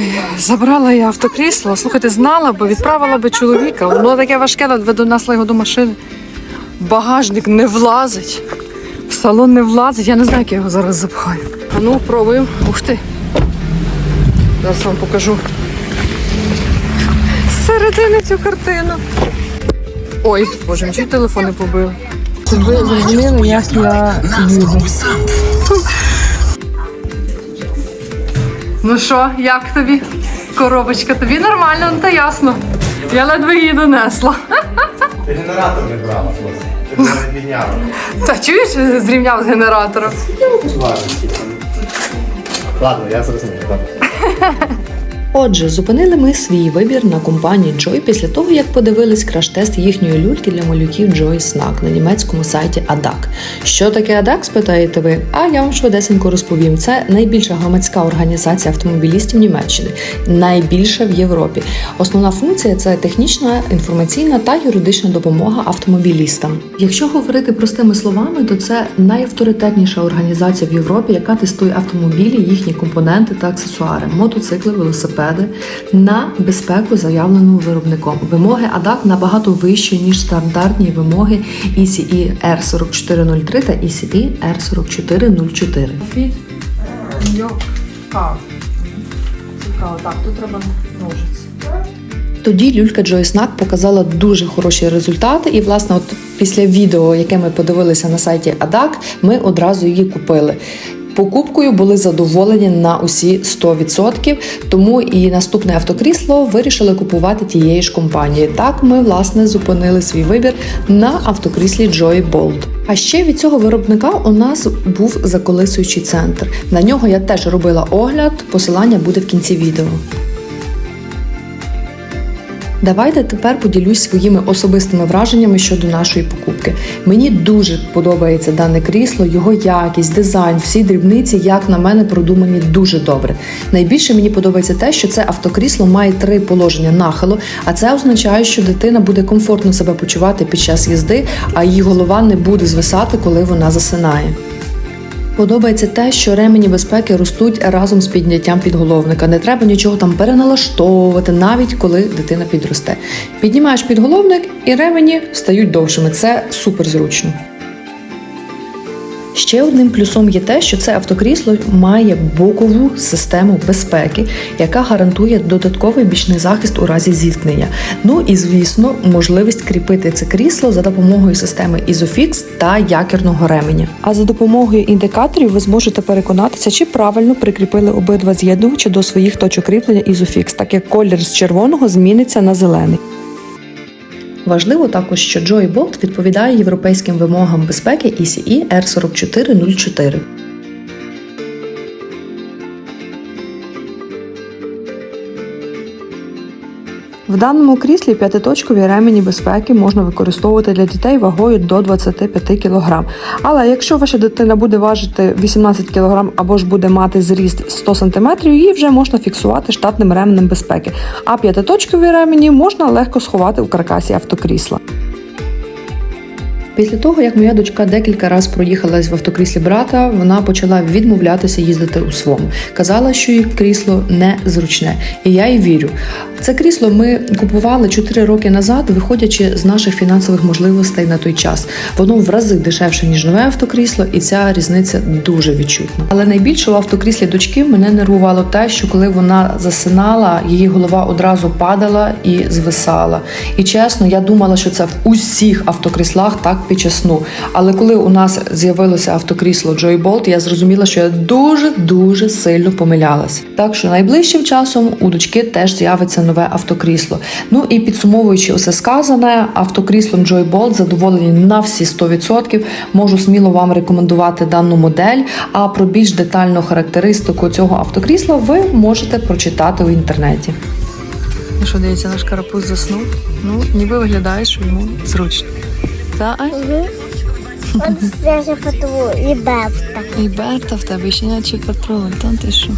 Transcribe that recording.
Ой, забрала я автокрісло. Слухайте, знала би, відправила би чоловіка. Воно таке важке, ледве донесла його до машини. Багажник не влазить. В салон не влазить. Я не знаю, як я його зараз запхаю. А ну, пробуємо. Ух ти. Зараз вам покажу. Середини цю картину. Ой, боже, мій телефони побили. Щоб ви зрозуміли, як я їду. Ну що, як тобі? Коробочка, тобі нормально, ну та ясно. Я ледве її донесла. Ти генератор не брала, хлопці. Ти мене відняла. Та чуєш, зрівняв з генератором. Ладно, я зрозумів. добре. Отже, зупинили ми свій вибір на компанії Joy після того, як подивились краш-тест їхньої люльки для малюків Joy Snack на німецькому сайті ADAC. Що таке ADAC, спитаєте ви? А я вам швидесенько розповім. Це найбільша громадська організація автомобілістів Німеччини, найбільша в Європі. Основна функція це технічна, інформаційна та юридична допомога автомобілістам. Якщо говорити простими словами, то це найавторитетніша організація в Європі, яка тестує автомобілі, їхні компоненти та аксесуари, мотоцикли, велосипеди на безпеку, заявлену виробником. Вимоги ADAC набагато вищі ніж стандартні вимоги ECE R4403 та ECE R4404. Фіт. Цікаво, так, тут треба ножиці. Тоді люлька Snack показала дуже хороші результати, і власне, от після відео, яке ми подивилися на сайті ADAC, ми одразу її купили. Покупкою були задоволені на усі 100%, тому і наступне автокрісло вирішили купувати тієї ж компанії. Так ми власне зупинили свій вибір на автокріслі Joy Bolt. А ще від цього виробника у нас був заколисуючий центр. На нього я теж робила огляд. Посилання буде в кінці відео. Давайте тепер поділюсь своїми особистими враженнями щодо нашої покупки. Мені дуже подобається дане крісло, його якість, дизайн, всі дрібниці, як на мене, продумані дуже добре. Найбільше мені подобається те, що це автокрісло має три положення нахилу, а це означає, що дитина буде комфортно себе почувати під час їзди, а її голова не буде звисати, коли вона засинає. Подобається те, що ремені безпеки ростуть разом з підняттям підголовника. Не треба нічого там переналаштовувати, навіть коли дитина підросте. Піднімаєш підголовник і ремені стають довшими. Це супер зручно. Ще одним плюсом є те, що це автокрісло має бокову систему безпеки, яка гарантує додатковий бічний захист у разі зіткнення. Ну і звісно, можливість кріпити це крісло за допомогою системи Isofix та якірного ременя. А за допомогою індикаторів ви зможете переконатися, чи правильно прикріпили обидва з'єднувачі до своїх точок кріплення Isofix, так як колір з червоного зміниться на зелений. Важливо також, що Joy Bolt відповідає європейським вимогам безпеки ECE R4404. В даному кріслі п'ятиточкові ремені безпеки можна використовувати для дітей вагою до 25 кг. Але якщо ваша дитина буде важити 18 кг або ж буде мати зріст 100 см, її вже можна фіксувати штатним ременем безпеки. А п'ятиточкові ремені можна легко сховати у каркасі автокрісла. Після того, як моя дочка декілька разів проїхалась в автокріслі брата, вона почала відмовлятися їздити у своєму. Казала, що її крісло не зручне, і я їй вірю. Це крісло ми купували 4 роки назад, виходячи з наших фінансових можливостей на той час. Воно в рази дешевше ніж нове автокрісло, і ця різниця дуже відчутна. Але найбільше у автокріслі дочки мене нервувало те, що коли вона засинала, її голова одразу падала і звисала. І чесно, я думала, що це в усіх автокріслах так під час сну. Але коли у нас з'явилося автокрісло Joy Bolt, я зрозуміла, що я дуже дуже сильно помилялась. Так що найближчим часом у дочки теж з'явиться нове автокрісло. Ну і підсумовуючи усе сказане, автокріслом Joy Bolt задоволені на всі 100%. Можу сміло вам рекомендувати дану модель. А про більш детальну характеристику цього автокрісла ви можете прочитати у інтернеті. Ну що, дивіться, наш карапуз заснув. Ну, ніби виглядає, що йому зручно. Та, Ань? От це ж патруль і Берта. І Берта в тебе ще наче патруль, там ти що?